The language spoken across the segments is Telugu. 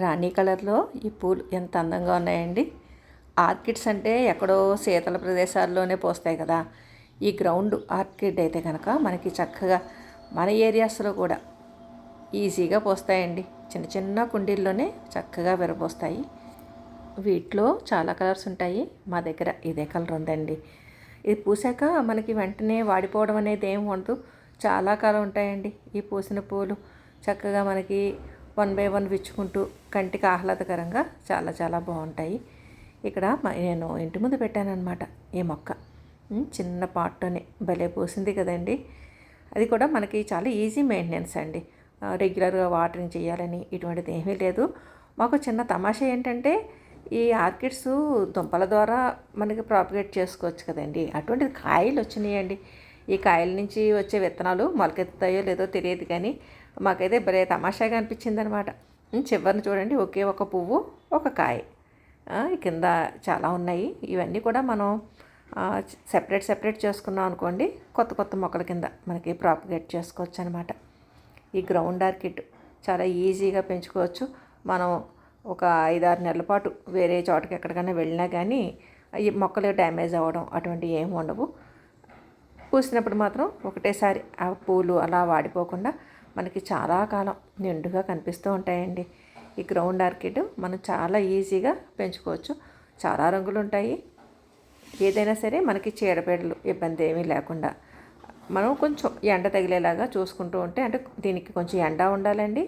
రాణి కలర్లో ఈ పూలు ఎంత అందంగా ఉన్నాయండి. ఆర్కిడ్స్ అంటే ఎక్కడో శీతల ప్రదేశాల్లోనే పోస్తాయి కదా. ఈ గ్రౌండ్ ఆర్కిడ్ అయితే కనుక మనకి చక్కగా మన ఏరియాస్లో కూడా ఈజీగా పోస్తాయండి. చిన్న చిన్న కుండీల్లోనే చక్కగా విరబోస్తాయి. వీటిలో చాలా కలర్స్ ఉంటాయి. మా దగ్గర ఇదే కలర్ ఉందండి. ఇది పూసాక మనకి వెంటనే వాడిపోవడం అనేది ఏం ఉండదు. చాలా కాలం ఉంటాయండి ఈ పూసిన పూలు. చక్కగా మనకి వన్ బై వన్ విచ్చుకుంటూ కంటికి ఆహ్లాదకరంగా చాలా చాలా బాగుంటాయి. ఇక్కడ నేను ఇంటి ముందు పెట్టానమాట ఈ మొక్క. చిన్న పాట్తోనే భలే పూసింది కదండి. అది కూడా మనకి చాలా ఈజీ మెయింటెనెన్స్ అండి. రెగ్యులర్గా వాటరింగ్ చేయాలని ఇటువంటిది ఏమీ లేదు. మాకు చిన్న తమాషా ఏంటంటే ఈ ఆర్కిడ్స్ దుంపల ద్వారా మనకి ప్రాపగేట్ చేసుకోవచ్చు కదండి. అటువంటిది కాయలు వచ్చినాయండి. ఈ కాయల నుంచి వచ్చే విత్తనాలు మొలకెత్తాయో లేదో తెలియదు కానీ మాకైతే భలే తమాషాగా అనిపించింది అనమాట చివరిని చూడండి ఒకే ఒక పువ్వు ఒక కాయ. కింద చాలా ఉన్నాయి. ఇవన్నీ కూడా మనం సెపరేట్ సెపరేట్ చేసుకున్నాం అనుకోండి కొత్త కొత్త మొక్కల కింద మనకి ప్రాపగేట్ చేసుకోవచ్చు అనమాట ఈ గ్రౌండ్ ఆర్కిడ్ చాలా ఈజీగా పెంచుకోవచ్చు. మనం ఒక ఐదారు నెలల పాటు వేరే చోటకి ఎక్కడికైనా వెళ్ళినా కానీ ఈ మొక్కలు డ్యామేజ్ అవ్వడం అటువంటివి ఏమి ఉండవు. పూసినప్పుడు మాత్రం ఒకటేసారి ఆ పూలు అలా వాడిపోకుండా మనకి చాలా కాలం నిండుగా కనిపిస్తూ ఉంటాయండి. ఈ గ్రౌండ్ ఆర్కిడ్ మనం చాలా ఈజీగా పెంచుకోవచ్చు. చాలా రంగులు ఉంటాయి. ఏదైనా సరే మనకి చీడపీడలు ఇబ్బంది ఏమీ లేకుండా మనం కొంచెం ఎండ తగిలేలాగా చూసుకుంటూ ఉంటే అంటే దీనికి కొంచెం ఎండ ఉండాలండి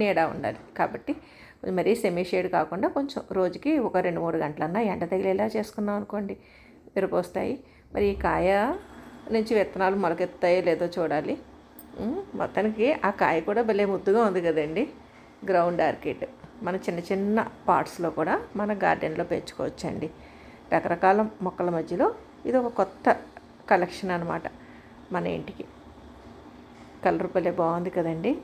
నీడ ఉండాలి. కాబట్టి మరీ సెమీ షేడ్ కాకుండా కొంచెం రోజుకి ఒక రెండు మూడు గంటలన్నా ఎండ తగిలేలా చేసుకున్నాం అనుకోండి విరపోస్తాయి మరి ఈ కాయ నుంచి విత్తనాలు మొలకెత్తాయో లేదో చూడాలి. మొత్తానికి ఆ కాయ కూడా భలే ముద్దుగా ఉంది కదండి. Ground orchid. మన చిన్న చిన్న పార్ట్స్లో కూడా మన గార్డెన్లో పెంచుకోవచ్చండి. రకరకాల మొక్కల మధ్యలో ఇది ఒక కొత్త కలెక్షన్ అనమాట మన ఇంటికి. కలర్ భలే బాగుంది కదండి.